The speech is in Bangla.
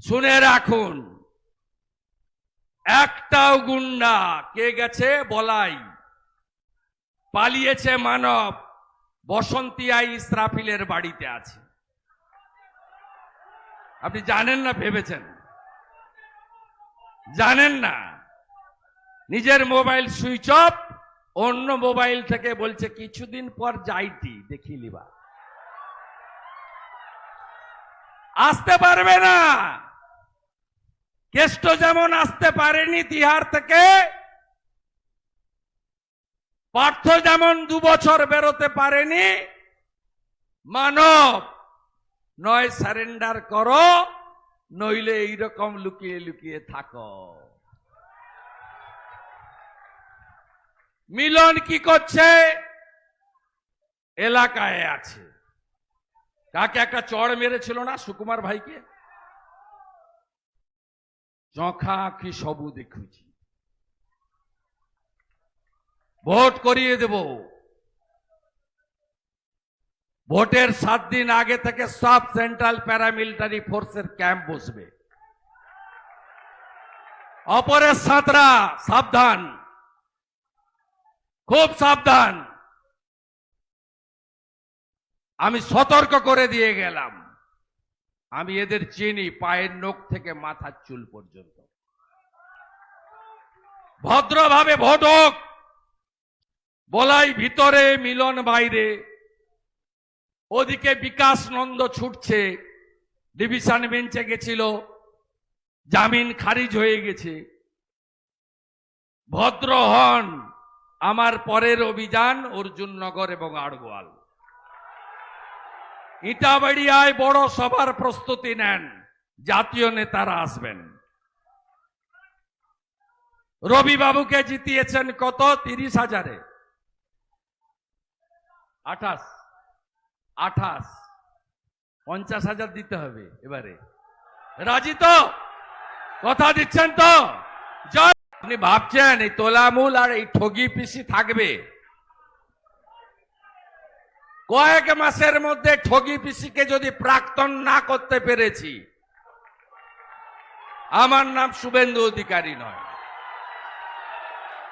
শুনে রাখুন। একটাও গুন্ডা কে গেছে বলাই। পালিয়েছে মানব বসন্তিয়া ইসরাফিলের বাড়িতে আছে। আপনি জানেন না, ভেবেছেন? জানেন না? নিজের মোবাইল সুইচ অফ, অন্য মোবাইল থেকে বলছে, কিছুদিন পর যাইটি দেখি লিবা আসতে পারবে না! কেষ্ট যেমন আসতে পারেনি তিহার থেকে, পার্থ যেমন দু বছর বেরোতে পারেনি, মানব, নয় সারেন্ডার করো, নইলে এইরকম লুকিয়ে লুকিয়ে থাকো। মিলন কি করছে? এলাকায় আছে। কাকে একটা চড় মেরেছিল না সুকুমার ভাইকে? চখা কি সবু দেখুছি। ভোট করিয়ে দেব। ভোটের সাত দিন আগে থেকে সব সেন্ট্রাল প্যারামিলিটারি ফোর্সের ক্যাম্প বসবে। অপরের সাঁতরা সাবধান। খুব সাবধান। আমি সতর্ক করে দিয়ে গেলাম। আমি এদের চিনি পায়ের নখ থেকে মাথার চুল পর্যন্ত। ভদ্রভাবে ভোট হোক, বলাই ভিতরে, মিলন বাইরে, ওদিকে বিকাশ নন্দ ছুটছে, ডিভিশন বেঞ্চে গেছিল, জামিন খারিজ হয়ে গেছে। ভদ্র হন আমার পরের অভিযান অর্জুননগর এবং আড়গোয়াল ইটাবাড়িয়ায় বড় সভার প্রস্তুতি নেন। জাতীয় নেতারা আসবেন। রবি বাবুকে জিতিয়েছেন কত? তিরিশ হাজারে। আঠাশ। আঠাশ। পঞ্চাশ হাজার দিতে হবে এবারে। রাজি তো? কথা দিচ্ছেন তো? জয়। আপনি ভাবছেন এই তোলামূল আর এই ঠগি পিসি থাকবে? কয়েক মাসের মধ্যে ঠগি পিসিকে যদি প্রাক্তন না করতে পেরেছি, আমার নাম শুভেন্দু অধিকারী নয়।